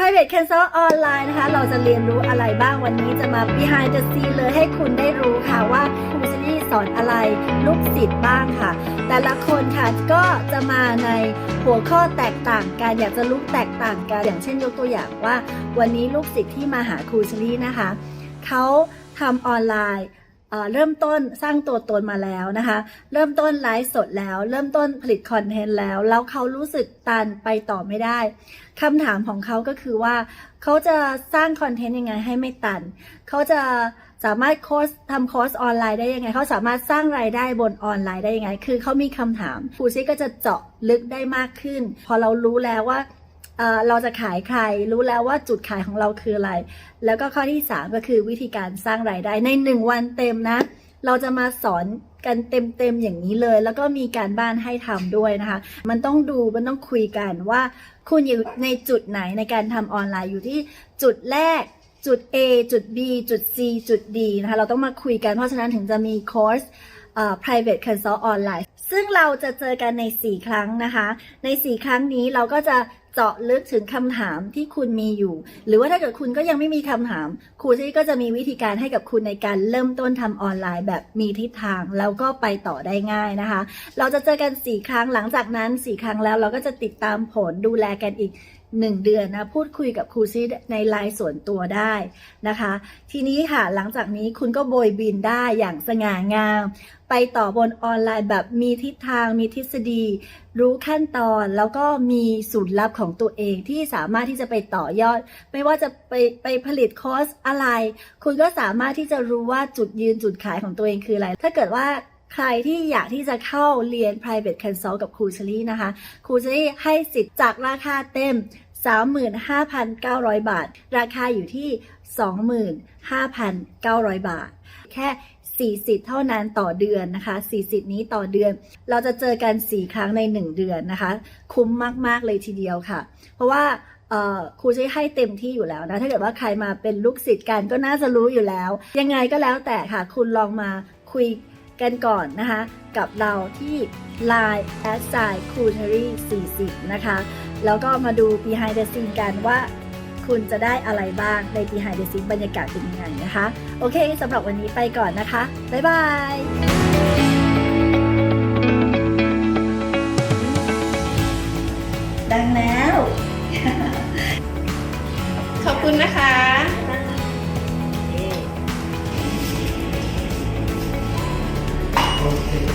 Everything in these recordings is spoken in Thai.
private cancel ออนไลน์นะคะ เราจะเรียนรู้อะไรบ้างวันนี้จะมา behind the scene เลยให้คุณได้รู้ค่ะว่าครูซิลี่สอนอะไรลูกศิษย์บ้างค่ะ แต่ละคนค่ะก็จะมาในหัวข้อแตกต่างกันอยากจะรู้แตกต่างกันอย่างเช่นยกตัวอย่างว่า วันนี้ลูกศิษย์ที่มาหาครูซิลี่นะคะเขาทำออนไลน์ เริ่มต้นสร้างตัวตนมาแล้วนะคะ เริ่มต้นไลฟ์สดแล้ว เริ่มต้นผลิตคอนเทนต์แล้ว แล้วเขารู้สึกตันไปต่อไม่ได้คำถามของเขาก็คือว่า เขาจะสร้างคอนเทนต์ยังไงให้ไม่ตัน เขาจะสามารถโค้ชทำคอร์สออนไลน์ได้ยังไง เขาสามารถสร้างรายได้บนออนไลน์ได้ยังไง คือเขามีคำถามครูซิก็จะเจาะลึกได้มากขึ้น พอเรารู้แล้วว่า เราจะขายใครรู้แล้วว่าจุดขายของเราคืออะไร แล้วก็ข้อที่ 3 ก็คือวิธีการสร้างรายได้ใน 1 วันเต็มนะ เราจะมาสอนกันเต็มๆอย่างนี้เลย แล้วก็มีการบ้านให้ทำด้วยนะคะ มันต้องดูมันต้องคุยกันว่า คุณอยู่ในจุดไหนในการทำออนไลน์อยู่ที่จุดแรกจุด A จุด B จุด C จุด D นะคะ เราต้องมาคุยกันเพราะฉะนั้นถึงจะมีคอร์ส private consult ออนไลน์ ซึ่งเราจะเจอกันใน 4 ครั้งนะคะ ใน 4 ครั้งนี้เราก็จะเจาะลึกถึงคำถามที่คุณมีอยู่ หรือว่าถ้าเกิดคุณก็ยังไม่มีคำถาม ครูที่ก็จะมีวิธีการให้กับคุณในการเริ่มต้นทำออนไลน์แบบมีทิศทาง แล้วก็ไปต่อได้ง่ายนะคะ เราจะเจอกัน 4 ครั้งหลังจากนั้น 4 ครั้งแล้วเราก็จะติดตามผลดูแลกันอีก 1 เดือนนะพูดคุยกับครูซีในไลน์ส่วนตัวได้นะคะ ทีนี้ค่ะหลังจากนี้คุณก็โบยบินได้อย่างสง่างาม ไปต่อบนออนไลน์แบบมีทิศทางมีทฤษฎี รู้ขั้นตอนแล้วก็มีสูตรลับของตัวเองที่สามารถที่จะไปต่อยอด ไม่ว่าจะไปไปผลิตคอร์สอะไร คุณก็สามารถที่จะรู้ว่าจุดยืนจุดขายของตัวเองคืออะไร ถ้าเกิดว่า ใครที่อยากที่จะเข้าเรียน private consult กับครูเชลี่นะคะครูเชลี่ให้สิทธิ์จากราคาเต็ม 35,900 บาท ราคาอยู่ที่ 25,900 บาท แค่40เท่านั้นต่อเดือนนะคะ40นี้ต่อเดือน เราจะเจอกัน 4 ครั้งใน 1 เดือนนะคะ คุ้มมาก ๆ เลยทีเดียวค่ะ เพราะว่าเอ่อครูจะให้เต็มที่อยู่แล้วนะ ถ้าเกิดว่าใครมาเป็นลูกศิษย์กันก็น่าจะรู้อยู่แล้ว ยังไงก็แล้วแต่ค่ะ คุณลองมาคุย กันก่อนนะคะ กับเราที่ Line a s i g n c u t e r y 40 นะคะ แล้วก็มาดู behind the scene กันว่าคุณจะได้อะไรบ้างใน behind the scene บรรยากาศเป็นยังไงนะคะ โอเคสำหรับวันนี้ไปก่อนนะคะ บ๊ายบายดังแล้ว ขอบคุณนะคะ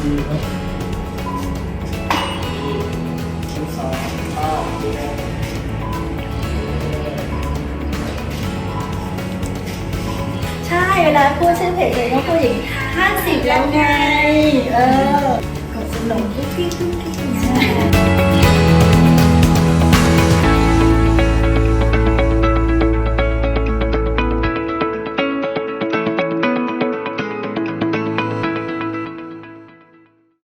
ใช่เวลาพูดชื่อเพจเลยก็พูดอย่างห้าสิบแล้วไง เออกดสนุกทุกที่ทุกที่ใช่